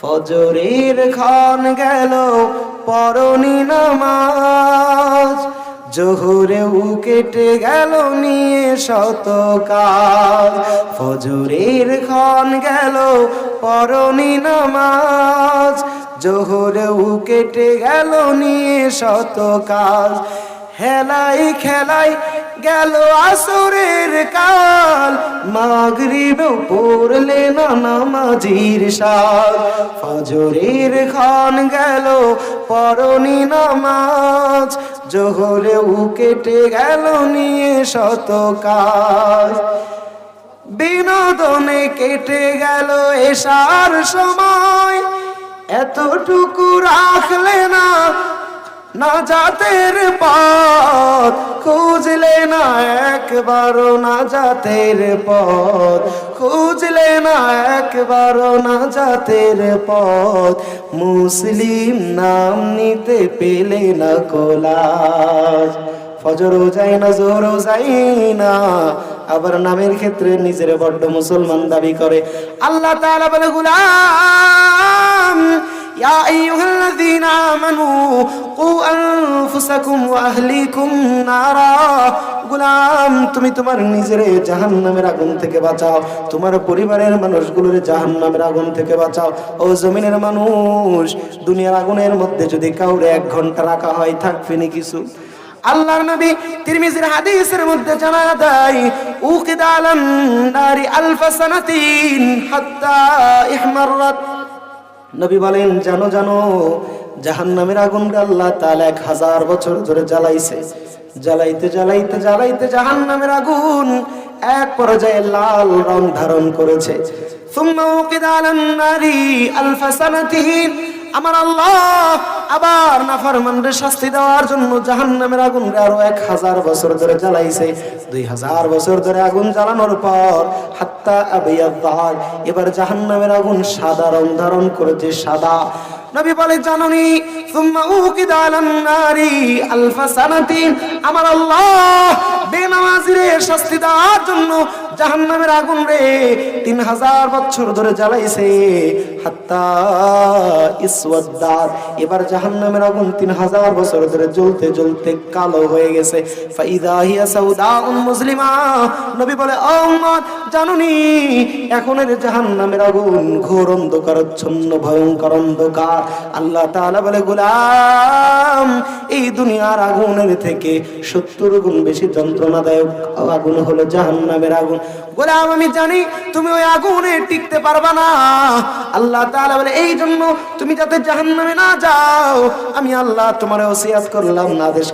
ফজরের খান গেল, পরনি নামাজ। জোহরেও কেটে গেল নিয়ে শত কাজ। ফজরের খান গেল, পরনি নামাজ। জোহরেও কেটে গেল নিয়ে শত কাজ। হেলাই খেলাই গেল আসরের কাল। মাগরিবেও পড়লে না নামাজির সাল। ফজরের খান গেল পরনি নামাজ। জোহরেও কেটে গেল নিয়ে শত কাজ। বিনোদনে কেটে গেল এসার সময়। না জাতের পথ খুঁজলে না একবারও না জাতের পথ। খুঁজলে না একবারও না জাতের পথ। মুসলিম নাম নিতে পেলে না কোলাজ ফজরও যায় না জোরও যায় না। আবার নামের ক্ষেত্রে নিজের বড্ড মুসলমান দাবি করে। আল্লাহ তাআলা বলে, গুলাম, ইয়া আইয়ুহাল্লাযীনা আমানু আনফুসাকুম ওয়া আহলিকুম নারা। গুলাম, তুমি তোমার নিজের জাহান্নামের আগুন থেকে বাঁচাও। তোমার পরিবারের মানুষগুলোর জাহান্নামের আগুন থেকে বাঁচাও। ও জমিনের মানুষ, দুনিয়ার আগুনের মধ্যে যদি কাউরে এক ঘণ্টা রাখা হয়, থাকবে কিছু? আল্লাহর নবী তিরমিজির হাদিসের মধ্যে জানা দেয় উকিদালান নারি আলফা সানাতিন হাত্তা ইহমাররাত। নবী বলেন, জানো জানো জাহান্নামের আগুন আল্লাহ তাআলা এক হাজার বছর ধরে জ্বালাইছে। জ্বালাইতে জ্বালাইতে জ্বালাইতে জাহান্নামের আগুন এক পর্যায়ে লাল রং ধারণ করেছে। আমার আল্লাহ আবার নাফরমানদের শাস্তি দেওয়ার জন্য জাহান্নামের আগুন আরও এক হাজার বছর ধরে জ্বালাইছে। দুই হাজার বছর ধরে আগুন জ্বালানোর পর হাত্তা আবিয়াদ্দার এবার জাহান্নামের আগুন সাদা রং ধারণ করেছে, সাদা। নবী বলে, জাননি, সুম্মা উকিদা আলান নারি আলফা সানাতিন। আমার আল্লাহ বেনামাজিরে শাস্তি দেওয়ার জন্য জাহান্নামের আগুন রে, তিন হাজার বছর ধরে জ্বালাইছে। হাত্তা ইসওয়াদ্দার এবার জাহান্নামের আগুন তিন হাজার বছর ধরে জ্বলতে জ্বলতে কালো হয়ে গেছে। ফাইদা হিয়া সাউদাউন মুসলিমা নবী বলে উম্মত, জানুনি, এখন এর জাহান্নামের আগুন ঘোর অন্ধকারচ্ছন্ন ভয়ঙ্কর অন্ধকার। আল্লাহ তাআলা বলে, গোলাম, এই দুনিয়ার আগুনের থেকে সত্তর গুণ বেশি যন্ত্রণাদায়ক আগুন হলো জাহান্নামের আগুন। গোলাম, আমি জানি তুমি ওই আগুনে টিকতে পারবা না। আল্লাহ বলে, এই জন্য তুমি যাতে জাহান্নামে না যাও। আমি আল্লাহ তোমার ওসিয়াত করলাম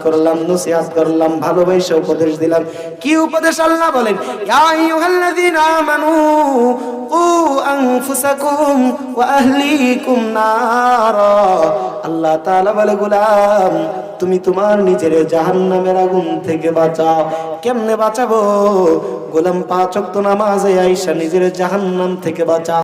করলাম করলাম, ভালোবাসা উপদেশ দিলাম। কি উপদেশ আল্লাহ বলেন? আহলিকুম আল্লাহ তাআলা বলে, গোলাম, তুমি তোমার নিজের জাহান্নামের আগুন থেকে বাঁচাও। কেমনে বাঁচাবো? গোলাম পাঁচ নামাজে আইসা নিজের জাহান্নাম থেকে বাঁচাও